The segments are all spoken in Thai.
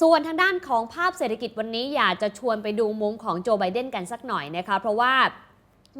ส่วนทางด้านของภาพเศรษฐกิจวันนี้อยากจะชวนไปดูมุมของโจไบเดนกันสักหน่อยนะคะเพราะว่า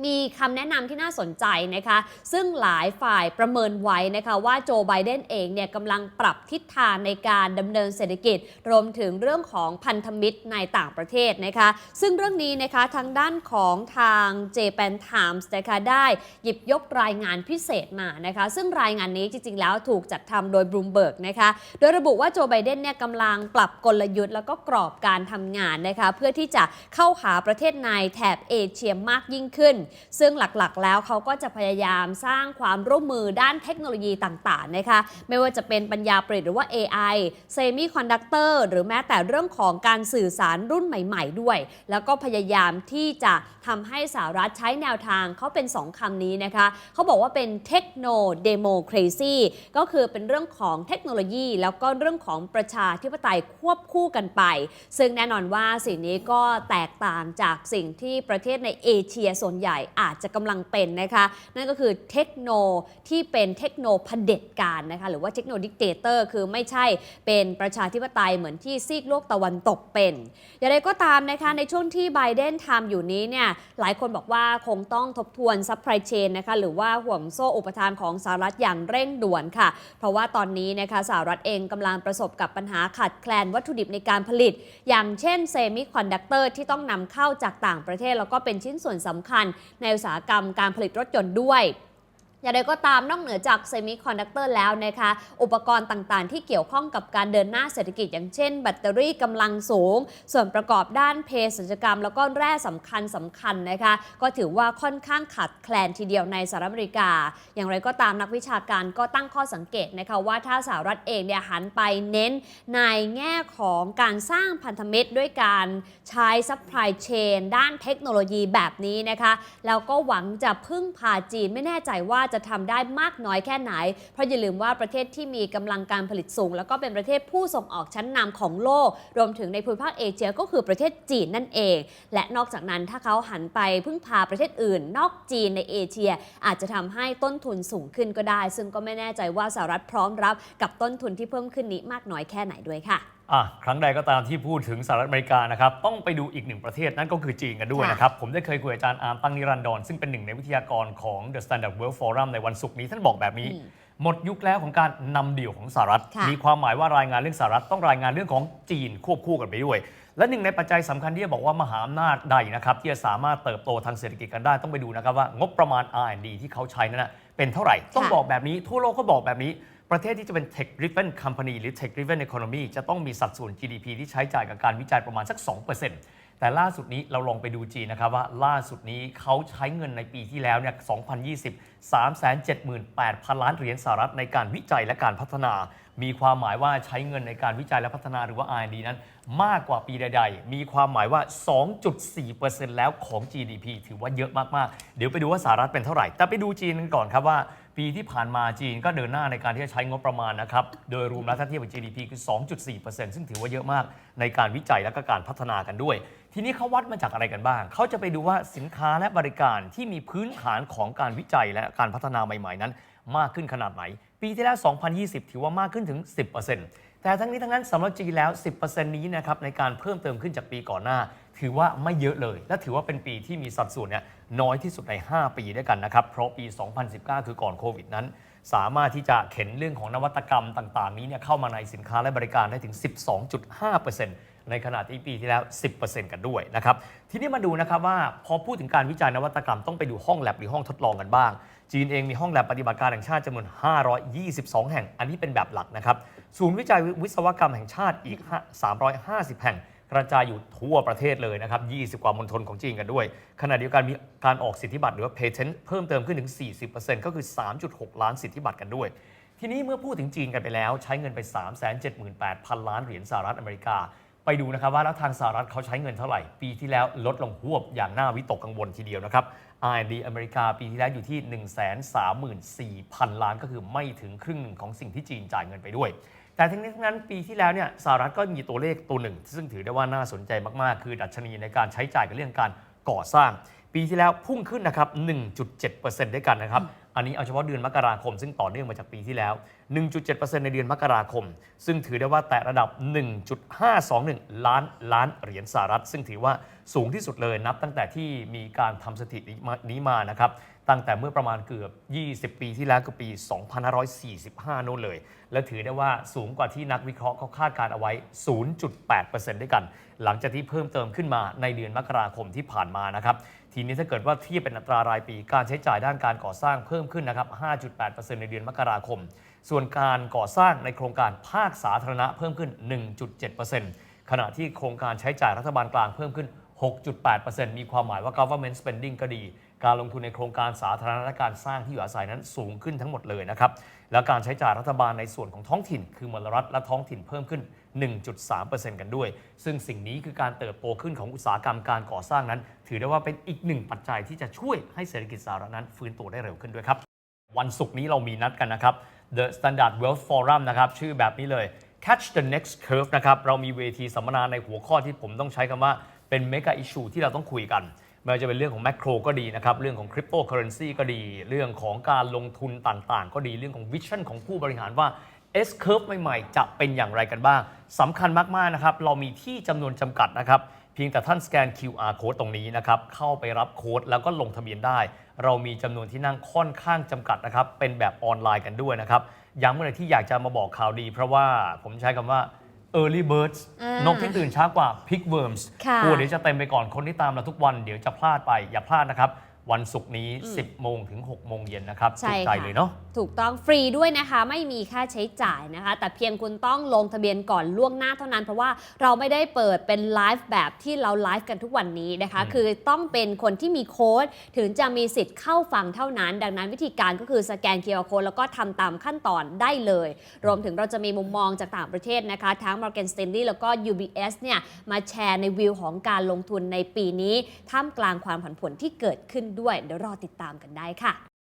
มีคำแนะนำที่น่าสนใจนะคะ ซึ่งหลายฝ่ายประเมินไว้นะคะว่าโจไบเดนเองเนี่ยกำลังปรับทิศทางในการดำเนินเศรษฐกิจ รวมถึงเรื่องของพันธมิตรในต่างประเทศนะคะ ซึ่งเรื่องนี้นะคะทางด้านของทาง Japan Times นะคะได้หยิบยกรายงานพิเศษมานะคะ ซึ่งรายงานนี้จริง ๆ แล้วถูกจัดทำโดยบ o ูมเบิร์กนะคะโดยระบุว่าโจไบเดนเนี่ยกำลังปรับกลยุทธ์แล้วก็กรอบการทำงานนะคะเพื่อที่จะเข้าหาประเทศในแถบเอเชียมากยิ่งขึ้นซึ่งหลักๆ แล้วเขาก็จะพยายามสร้างความร่วมมือด้านเทคโนโลยีต่างๆนะคะไม่ว่าจะเป็นปัญญาประดิษฐ์หรือว่า AI เซมิคอนดักเตอร์หรือแม้แต่เรื่องของการสื่อสารรุ่นใหม่ ๆ ด้วย แล้วก็พยายามที่จะทำให้สหรัฐใช้แนวทางเขาเป็น 2คำนี้นะคะ เขาบอกว่าเป็นเทคโนเดโมคราซีก็คือเป็นเรื่องของเทคโนโลยี แล้วก็เรื่องของประชาธิปไตยควบคู่กันไป ซึ่งแน่นอนว่าสิ่งนี้ก็แตกต่างจากสิ่งที่ประเทศในเอเชียส่วนใหญ่อาจจะกำลังเป็นนะคะนั่นก็คือเทคโนที่เป็นเทคโนเผด็จการนะคะหรือว่าเทคโนดิกเตเตอร์คือไม่ใช่เป็นประชาธิปไตยเหมือนที่ซีกโลกตะวันตกเป็น อย่างไรก็ตามนะคะในช่วงที่ไบเดนทำอยู่นี้เนี่ยหลายคนบอกว่าคงต้องทบทวนซัพพลายเชนนะคะหรือว่าห่วงโซ่อุปทานของสหรัฐอย่างเร่งด่วนค่ะ เพราะว่าตอนนี้นะคะสหรัฐเองกำลังประสบกับปัญหาขาดแคลนวัตถุดิบในการผลิต อย่างเช่นเซมิคอนดักเตอร์ที่ต้องนำเข้าจากต่างประเทศ แล้วก็เป็นชิ้นส่วนสำคัญในอุตสาหกรรมการผลิตรถยนต์ด้วย อย่างไรก็ตามนอกเหนือจากเซมิคอนดักเตอร์แล้วนะคะ อุปกรณ์ต่างๆ ที่เกี่ยวข้องกับการเดินหน้าเศรษฐกิจ อย่างเช่น แบตเตอรี่กำลังสูง ส่วนประกอบด้านเภสัชกรรม แล้วก็แร่สำคัญสำคัญนะคะ ก็ถือว่าค่อนข้างขาดแคลนทีเดียวในสหรัฐอเมริกา อย่างไรก็ตามนักวิชาการก็ตั้งข้อสังเกตนะคะว่าถ้าสหรัฐเองเนี่ยหันไปเน้นในแง่ของการสร้างพันธมิตรด้วยการใช้ซัพพลายเชนด้านเทคโนโลยีแบบนี้นะคะแล้วก็หวังจะพึ่งพาจีนไม่แน่ใจว่าจะทำได้มากน้อยแค่ไหน เพราะอย่าลืมว่าประเทศที่มีกำลังการผลิตสูง แล้วก็เป็นประเทศผู้ส่งออกชั้นนำของโลก รวมถึงในภูมิภาคเอเชียก็คือประเทศจีนนั่นเอง และนอกจากนั้นถ้าเขาหันไปพึ่งพาประเทศอื่น นอกจีนในเอเชีย อาจจะทำให้ต้นทุนสูงขึ้นก็ได้ ซึ่งก็ไม่แน่ใจว่าสหรัฐพร้อมรับกับต้นทุนที่เพิ่มขึ้นนี้มากน้อยแค่ไหนด้วยค่ะ อะครั้งใดก็ตามที่พูดถึงสหรัฐอเมริกานะครับต้องไปดูอีกหนึ่งประเทศนั่นก็คือจีนกันด้วยค่ะนะครับ ผมได้เคยคุยกับอาจารย์อาร์มตั้งนิรันดรซึ่งเป็นหนึ่งในวิทยากรของ The Standard World Forum ในวันศุกร์นี้ท่านบอกแบบนี้อืมหมดยุคแล้วของการนำเดี่ยวของสหรัฐ ค่ะ มีความหมายว่ารายงานเรื่องสหรัฐต้องรายงานเรื่องของจีนควบคู่กันไปด้วย และหนึ่งในปัจจัยสำคัญที่จะบอกว่ามหาอำนาจใดนะครับที่จะสามารถเติบโตทางเศรษฐกิจกันได้ต้องไปดูนะครับว่างบประมาณ R&D ที่เขาใช้นั้นนะเป็นเท่าไหร่ต้องบอกแบบนี้ทั่วโลกก็บอกแบบนี้ ประเทศที่จะเป็น tech driven company หรือ tech driven economy จะต้องมีสัดส่วน GDP ที่ใช้จ่ายกับการวิจัยประมาณสัก 2%แต่ล่าสุดนี้เราลองไปดูจีนนะครับว่าล่าสุดนี้เขาใช้เงินในปีที่แล้วเนี่ย 2020 378,000 ล้านเหรียญสหรัฐในการวิจัยและการพัฒนา มีความหมายว่าใช้เงินในการวิจัยและพัฒนาหรือว่า R&D นั้น มากกว่าปีใด ๆ มีความหมายว่า 2.4%แล้วของ GDP ถือว่าเยอะมากๆ เดี๋ยวไปดูว่าสหรัฐเป็นเท่าไหร่ แต่ไปดูจีนกันก่อนครับว่า ปีที่ผ่านมาจีนก็เดินหน้าในการที่จะใช้งบประมาณนะครับ โดยรวมแล้วถ้าเทียบกับ GDP คือ 2.4%ซึ่งถือว่าเยอะมากในการวิจัยและก็การพัฒนากันด้วย ทีนี้เขาวัดมาจากอะไรกันบ้าง เขาจะไปดูว่าสินค้าและบริการที่มีพื้นฐานของการวิจัยและการพัฒนาใหม่ ๆ นั้น มากขึ้นขนาดไหน ปีที่แล้ว 2020 ถือว่ามากขึ้นถึง 10% แต่ทั้งนี้ทั้งนั้นสำหรับจีนแล้ว 10%นี้นะครับในการเพิ่มเติมขึ้นจากปีก่อนหน้า ถือว่าไม่เยอะเลย และถือว่าเป็นปีที่มีสัดส่วนเนี่ยน้อยที่สุดใน 5 ปีด้วยกันนะครับ เพราะปี 2019 คือก่อนโควิดนั้น สามารถที่จะเข็นเรื่องของนวัตกรรมต่างๆ นี้เนี่ยเข้ามาในสินค้าและบริการได้ถึง 12.5%ในขณะที่ปีที่แล้ว 10%กันด้วยนะครับ ทีนี้มาดูนะครับว่าพอพูดถึงการวิจัยนวัตกรรมต้องไปดูห้องแลบหรือห้องทดลองกันบ้าง จีนเองมีห้องแลบปฏิบัติการแห่งชาติจำนวน 522 แห่ง อันนี้เป็นแบบหลักนะครับ ศูนย์วิจัยวิศวกรรมแห่งชาติอีก 350 แห่ง กระจายอยู่ทั่วประเทศเลยนะครับ 20 กว่ามณฑลของจีนกันด้วย ขณะเดียวกันมีการออกสิทธิบัตรหรือว่า patent เพิ่มเติมขึ้นถึง 40%ก็คือ 3.6 ล้านสิทธิบัตรกันด้วย ทีนี้เมื่อพูดถึงจีนกันไปแล้ว ใช้เงินไป 378,000 ล้านเหรียญสหรัฐอเมริกา ไปดูนะครับว่าแล้วทางสหรัฐเขาใช้เงินเท่าไหร่ ปีที่แล้วลดลงหวบอย่างน่าวิตกกังวลทีเดียวนะครับ R&D อเมริกาปีที่แล้วอยู่ที่ 134,000 ล้านก็คือไม่ถึงครึ่งหนึ่งของสิ่งที่จีนจ่ายเงินไปด้วย แต่ทั้งนี้ทั้งนั้นปีที่แล้วเนี่ยสหรัฐก็มีตัวเลขตัวหนึ่ง ซึ่งถือได้ว่าน่าสนใจมากๆ คือดัชนีในการใช้จ่ายกับเรื่องการก่อสร้าง ปีปีที่แล้วพุ่งขึ้นนะครับ 1.7%ด้วยกันนะครับ อันนี้เอาเฉพาะเดือนมกราคม ซึ่งต่อเนื่องมาจากปีที่แล้ว 1.7%ในเดือนมกราคม ซึ่งถือได้ว่าแตะระดับ 1.521 ล้านล้านเหรียญสหรัฐ ซึ่งถือว่าสูงที่สุดเลยนับตั้งแต่ที่มีการทำสถิตินี้มานะครับตั้งแต่เมื่อประมาณเกือบ 20 ปีที่แล้วคือปี 2545นู่นเลย และถือได้ว่าสูงกว่าที่นักวิเคราะห์เขาคาดการเอาไว้ 0.8%ด้วยกัน หลังจากที่เพิ่มเติมขึ้นมาในเดือนมกราคมที่ผ่านมานะครับ ทีนี้ถ้าเกิดว่าเทียบเป็นอัตรารายปีการใช้จ่ายด้านการก่อสร้างเพิ่มขึ้นนะครับ 5.8%ในเดือนมกราคม ส่วนการก่อสร้างในโครงการภาคสาธารณะเพิ่มขึ้น 1.7%ขณะที่โครงการใช้จ่ายรัฐบาลกลางเพิ่มขึ้น 6.8%มีความหมายว่า government spending ก็ดี การลงทุนในโครงการสาธารณะการสร้างที่อยู่อาศัยนั้นสูงขึ้นทั้งหมดเลยนะครับ แล้วการใช้จ่ายรัฐบาลในส่วนของท้องถิ่น คือมลรัฐและท้องถิ่นเพิ่มขึ้น 1.3%กันด้วย ซึ่งสิ่งนี้คือการเติบโตขึ้นของอุตสาหกรรมการก่อสร้างนั้น ถือได้ว่าเป็นอีกหนึ่งปัจจัยที่จะช่วยให้เศรษฐกิจสหรัฐนั้นฟื้นตัวได้เร็วขึ้นด้วยครับ วันศุกร์นี้เรามีนัดกันนะครับ The Standard Wealth Forum นะครับชื่อแบบนี้เลย Catch the next curve นะครับเรามีเวทีสัมมนาในหัวข้อที่ผมต้องใช้คำว่า เป็น mega issue ที่เราต้องคุยกันไม่ว่าจะเป็นเรื่องของแม c โรก็ดีนะครับ เรื่องของคริปโตเคอเรนซีก็ดี เรื่องของการลงทุนต่างๆ ก็ดี เรื่องของวิชั่นของผู้บริหารว่า S curve ใหม่ๆ จะเป็นอย่างไรกันบ้างสำคัญมากๆนะครับ เรามีที่จำนวนจำกัดนะครับ เพียงแต่ท่านสแกน QR code ตรงนี้นะครับ เข้าไปรับโค้ดแล้วก็ลงทะเบียนได้ เรามีจำนวนที่นั่งค่อนข้างจำกัดนะครับ เป็นแบบออนไลน์กันด้วยนะครับ ย้ำเมื่อไหร่ที่อยากจะมาบอกข่าวดี เพราะว่าผมใช้คำว่า early birds อ่านกที่ตื่นช้ากว่า pick worms ค่ะ กลัวเดี๋ยวจะเต็มไปก่อนคนที่ตามเราทุกวันเดี๋ยวจะพลาดไปอย่าพลาดนะครับ วันศุกร์นี้ 10 โมงถึง 6 โมงเย็นนะครับใช่ถูกใจค่ะ เลยเนาะ ถูกต้องฟรีด้วยนะคะ ไม่มีค่าใช้จ่ายนะคะ แต่เพียงคุณต้องลงทะเบียนก่อนล่วงหน้าเท่านั้น เพราะว่าเราไม่ได้เปิดเป็นไลฟ์แบบที่เราไลฟ์กันทุกวันนี้นะคะ อืม คือต้องเป็นคนที่มีโค้ดถึงจะมีสิทธิ์เข้าฟังเท่านั้น ดังนั้นวิธีการก็คือสแกน QR Code แล้วก็ทำตามขั้นตอนได้เลย รวมถึงเราจะมีมุมมองจากต่างประเทศนะคะ ทั้ง Morgan Stanley แล้วก็ UBS เนี่ยมาแชร์ในวิวของการลงทุนในปีนี้ท่ามกลางความผันผวนที่เกิดขึ้นด้วย เดี๋ยวรอติดตามกันได้ค่ะ